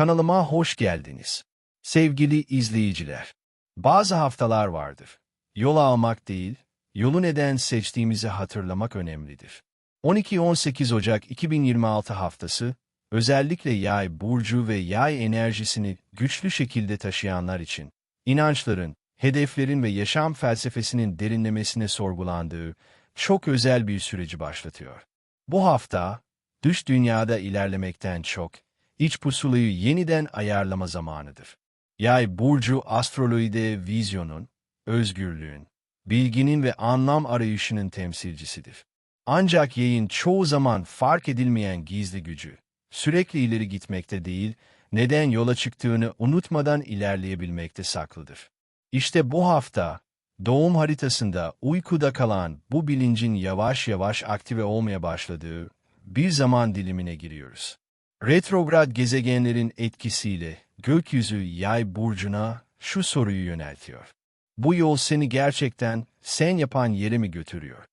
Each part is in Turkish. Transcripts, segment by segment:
Kanalıma hoş geldiniz. Sevgili izleyiciler, bazı haftalar vardır. Yol almak değil, yolu neden seçtiğimizi hatırlamak önemlidir. 12-18 Ocak 2026 haftası, özellikle yay burcu ve yay enerjisini güçlü şekilde taşıyanlar için, inançların, hedeflerin ve yaşam felsefesinin derinlemesine sorgulandığı çok özel bir süreci başlatıyor. Bu hafta, dış dünyada ilerlemekten çok, iç pusulayı yeniden ayarlama zamanıdır. Yay burcu astrolojide vizyonun, özgürlüğün, bilginin ve anlam arayışının temsilcisidir. Ancak yayın çoğu zaman fark edilmeyen gizli gücü, sürekli ileri gitmekte değil, neden yola çıktığını unutmadan ilerleyebilmekte saklıdır. İşte bu hafta, doğum haritasında uykuda kalan bu bilincin yavaş yavaş aktive olmaya başladığı bir zaman dilimine giriyoruz. Retrograd gezegenlerin etkisiyle gökyüzü yay burcuna şu soruyu yöneltiyor. Bu yol seni gerçekten sen yapan yere mi götürüyor?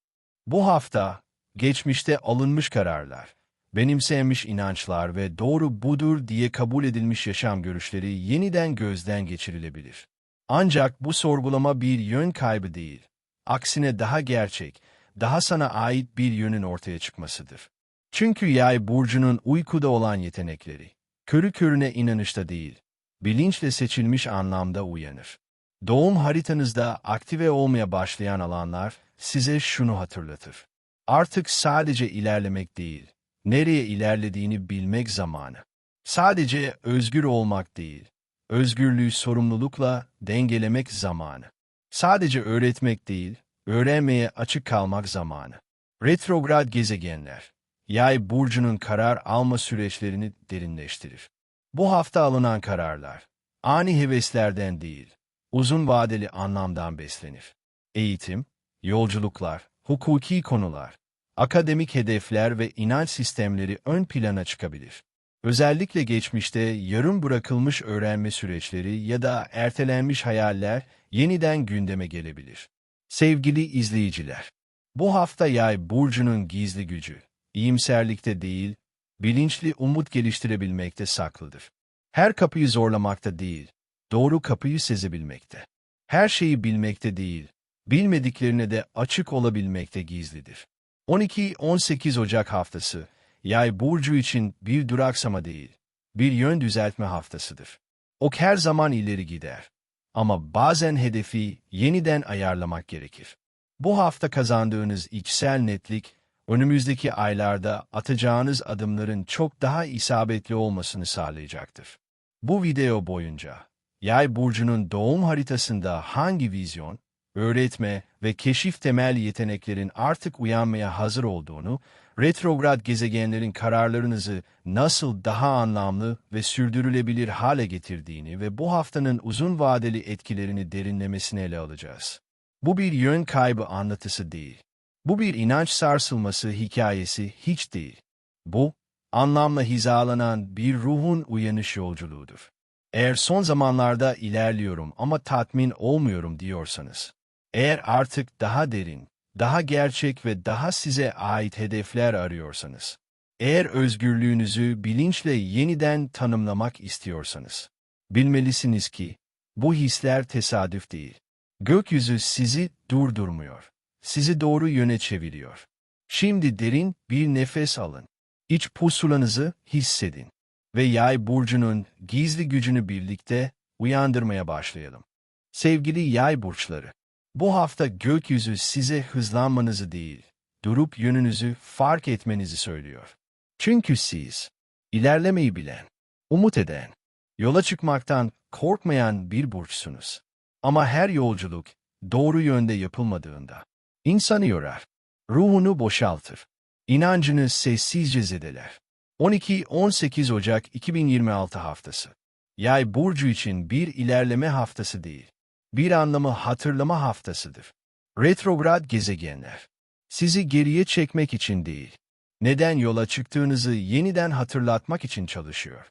Bu hafta, geçmişte alınmış kararlar, benimsenmiş inançlar ve doğru budur diye kabul edilmiş yaşam görüşleri yeniden gözden geçirilebilir. Ancak bu sorgulama bir yön kaybı değil, aksine daha gerçek, daha sana ait bir yönün ortaya çıkmasıdır. Çünkü yay burcunun uykuda olan yetenekleri, körü körüne inanışta değil, bilinçle seçilmiş anlamda uyanır. Doğum haritanızda aktive olmaya başlayan alanlar size şunu hatırlatır. Artık sadece ilerlemek değil, nereye ilerlediğini bilmek zamanı. Sadece özgür olmak değil, özgürlüğü sorumlulukla dengelemek zamanı. Sadece öğretmek değil, öğrenmeye açık kalmak zamanı. Retrograd gezegenler, yay burcunun karar alma süreçlerini derinleştirir. Bu hafta alınan kararlar, ani heveslerden değil, uzun vadeli anlamdan beslenir. Eğitim, yolculuklar, hukuki konular, akademik hedefler ve inanç sistemleri ön plana çıkabilir. Özellikle geçmişte yarım bırakılmış öğrenme süreçleri ya da ertelenmiş hayaller yeniden gündeme gelebilir. Sevgili izleyiciler, bu hafta yay burcunun gizli gücü, iyimserlikte değil, bilinçli umut geliştirebilmekte saklıdır. Her kapıyı zorlamakta değil, doğru kapıyı sezebilmekte. Her şeyi bilmekte değil, bilmediklerine de açık olabilmekte gizlidir. 12-18 Ocak haftası, Yay burcu için bir duraksama değil, bir yön düzeltme haftasıdır. Ok her zaman ileri gider. Ama bazen hedefi yeniden ayarlamak gerekir. Bu hafta kazandığınız içsel netlik, önümüzdeki aylarda atacağınız adımların çok daha isabetli olmasını sağlayacaktır. Bu video boyunca, Yay burcunun doğum haritasında hangi vizyon, öğretme ve keşif temel yeteneklerin artık uyanmaya hazır olduğunu, retrograd gezegenlerin kararlarınızı nasıl daha anlamlı ve sürdürülebilir hale getirdiğini ve bu haftanın uzun vadeli etkilerini derinlemesine ele alacağız. Bu bir yön kaybı anlatısı değil. Bu bir inanç sarsılması hikayesi hiç değil. Bu, anlamla hizalanan bir ruhun uyanış yolculuğudur. Eğer son zamanlarda ilerliyorum ama tatmin olmuyorum diyorsanız, eğer artık daha derin, daha gerçek ve daha size ait hedefler arıyorsanız, eğer özgürlüğünüzü bilinçle yeniden tanımlamak istiyorsanız, bilmelisiniz ki bu hisler tesadüf değil. Gökyüzü sizi durdurmuyor, sizi doğru yöne çeviriyor. Şimdi derin bir nefes alın. İç pusulanızı hissedin ve yay burcunun gizli gücünü birlikte uyandırmaya başlayalım. Sevgili yay burçları, bu hafta gökyüzü size hızlanmanızı değil, durup yönünüzü fark etmenizi söylüyor. Çünkü siz, ilerlemeyi bilen, umut eden, yola çıkmaktan korkmayan bir burçsunuz. Ama her yolculuk doğru yönde yapılmadığında, insanı yorar, ruhunu boşaltır, inancını sessizce zedeler. 12-18 Ocak 2026 haftası. Yay burcu için bir ilerleme haftası değil bir anlamı hatırlama haftasıdır. Retrograd gezegenler. Sizi geriye çekmek için değil, neden yola çıktığınızı yeniden hatırlatmak için çalışıyor.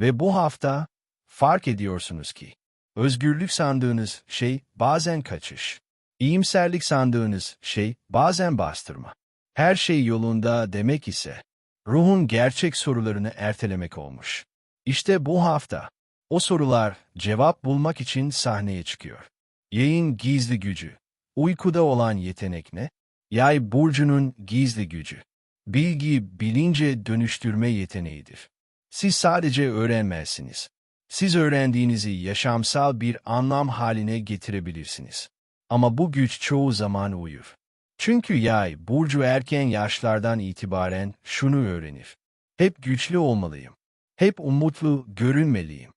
Ve bu hafta fark ediyorsunuz ki, özgürlük sandığınız şey bazen kaçış, iyimserlik sandığınız şey bazen bastırma. Her şey yolunda demek ise, ruhun gerçek sorularını ertelemek olmuş. İşte bu hafta o sorular cevap bulmak için sahneye çıkıyor. Yayın gizli gücü. Uykuda olan yetenek ne? Yay burcunun gizli gücü. Bilgi bilince dönüştürme yeteneğidir. Siz sadece öğrenmezsiniz. Siz öğrendiğinizi yaşamsal bir anlam haline getirebilirsiniz. Ama bu güç çoğu zaman uyur. Çünkü yay, burcu erken yaşlardan itibaren şunu öğrenir. Hep güçlü olmalıyım. Hep umutlu görünmeliyim.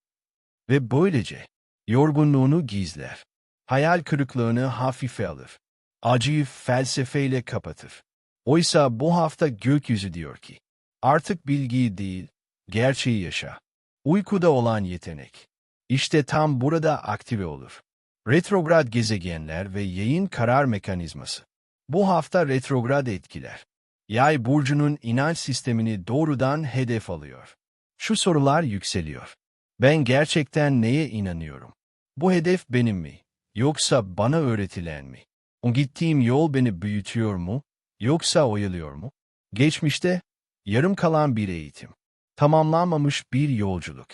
Ve böylece yorgunluğunu gizler. Hayal kırıklığını hafife alır. Acıyı felsefeyle kapatır. Oysa bu hafta gökyüzü diyor ki, artık bilgiyi değil, gerçeği yaşa. Uykuda olan yetenek. İşte tam burada aktive olur. Retrograd gezegenler ve yayın karar mekanizması. Bu hafta retrograd etkiler. Yay burcunun inanç sistemini doğrudan hedef alıyor. Şu sorular yükseliyor. Ben gerçekten neye inanıyorum? Bu hedef benim mi? Yoksa bana öğretilen mi? O gittiğim yol beni büyütüyor mu? Yoksa oyalıyor mu? Geçmişte yarım kalan bir eğitim, tamamlanmamış bir yolculuk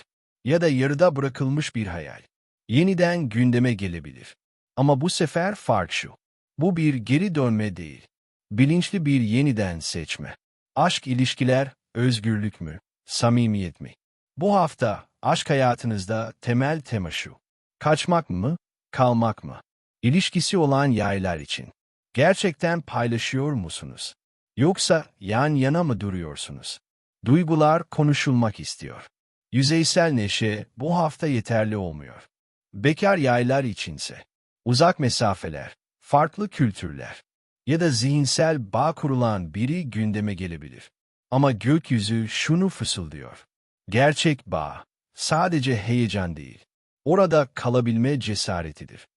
ya da yarıda bırakılmış bir hayal. Yeniden gündeme gelebilir. Ama bu sefer fark şu. Bu bir geri dönme değil. Bilinçli bir yeniden seçme. Aşk ilişkiler, özgürlük mü, samimiyet mi? Bu hafta aşk hayatınızda temel tema şu. Kaçmak mı, kalmak mı? İlişkisi olan yaylar için. Gerçekten paylaşıyor musunuz? Yoksa yan yana mı duruyorsunuz? Duygular konuşulmak istiyor. Yüzeysel neşe bu hafta yeterli olmuyor. Bekar yaylar içinse uzak mesafeler, farklı kültürler ya da zihinsel bağ kurulan biri gündeme gelebilir. Ama gökyüzü şunu fısıldıyor. Gerçek bağ sadece heyecan değil, orada kalabilme cesaretidir.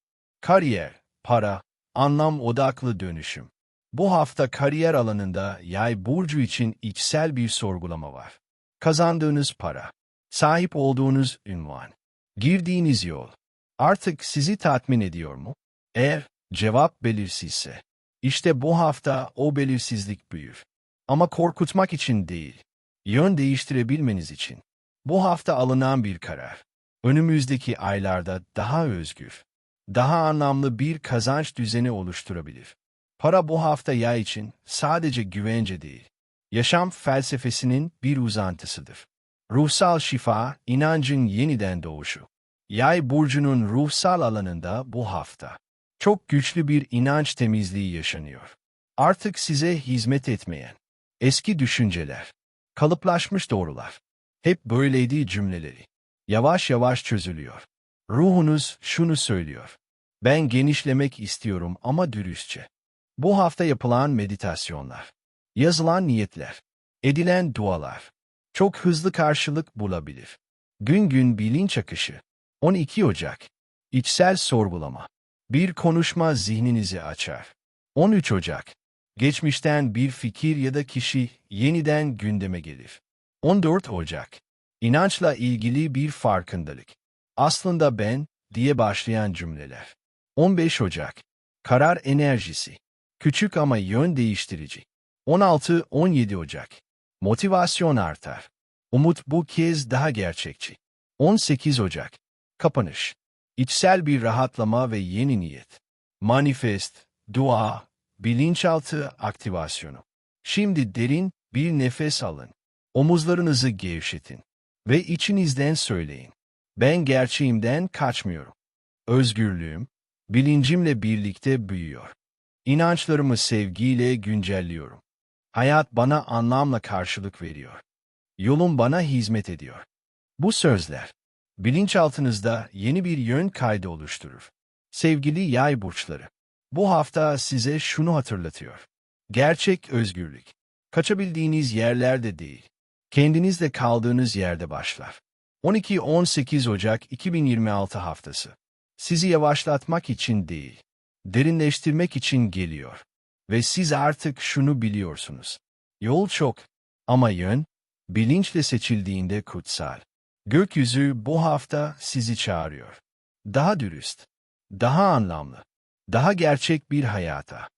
Kariyer, para, anlam odaklı dönüşüm. Bu hafta kariyer alanında yay burcu için içsel bir sorgulama var. Kazandığınız para, sahip olduğunuz ünvan, girdiğiniz yol artık sizi tatmin ediyor mu? Eğer cevap belirsizse, işte bu hafta o belirsizlik büyür. Ama korkutmak için değil, yön değiştirebilmeniz için. Bu hafta alınan bir karar, önümüzdeki aylarda daha özgür, daha anlamlı bir kazanç düzeni oluşturabilir. Para bu hafta yay için sadece güvence değil, yaşam felsefesinin bir uzantısıdır. Ruhsal şifa, inancın yeniden doğuşu. Yay burcunun ruhsal alanında bu hafta çok güçlü bir inanç temizliği yaşanıyor. Artık size hizmet etmeyen eski düşünceler, kalıplaşmış doğrular, hep böyleydi cümleleri. Yavaş yavaş çözülüyor. Ruhunuz şunu söylüyor. Ben genişlemek istiyorum ama dürüstçe. Bu hafta yapılan meditasyonlar, yazılan niyetler, edilen dualar çok hızlı karşılık bulabilir. Gün gün bilinç akışı. 12 Ocak. İçsel sorgulama. Bir konuşma zihninizi açar. 13 Ocak. Geçmişten bir fikir ya da kişi yeniden gündeme gelir. 14 Ocak. İnançla ilgili bir farkındalık. Aslında ben diye başlayan cümleler. 15 Ocak. Karar enerjisi. Küçük ama yön değiştirici. 16-17 Ocak. Motivasyon artar. Umut bu kez daha gerçekçi. 18 Ocak. Kapanış. İçsel bir rahatlama ve yeni niyet. Manifest, dua, bilinçaltı aktivasyonu. Şimdi derin bir nefes alın. Omuzlarınızı gevşetin. Ve içinizden söyleyin. Ben gerçeğimden kaçmıyorum. Özgürlüğüm, bilincimle birlikte büyüyor. İnançlarımı sevgiyle güncelliyorum. Hayat bana anlamla karşılık veriyor. Yolum bana hizmet ediyor. Bu sözler, bilinçaltınızda yeni bir yön kaydı oluşturur. Sevgili yay burçları, bu hafta size şunu hatırlatıyor. Gerçek özgürlük, kaçabildiğiniz yerlerde değil, kendinizle kaldığınız yerde başlar. 12-18 Ocak 2026 haftası. Sizi yavaşlatmak için değil, derinleştirmek için geliyor. Ve siz artık şunu biliyorsunuz. Yol çok ama yön, bilinçle seçildiğinde kutsal. Gökyüzü bu hafta sizi çağırıyor. Daha dürüst, daha anlamlı, daha gerçek bir hayata.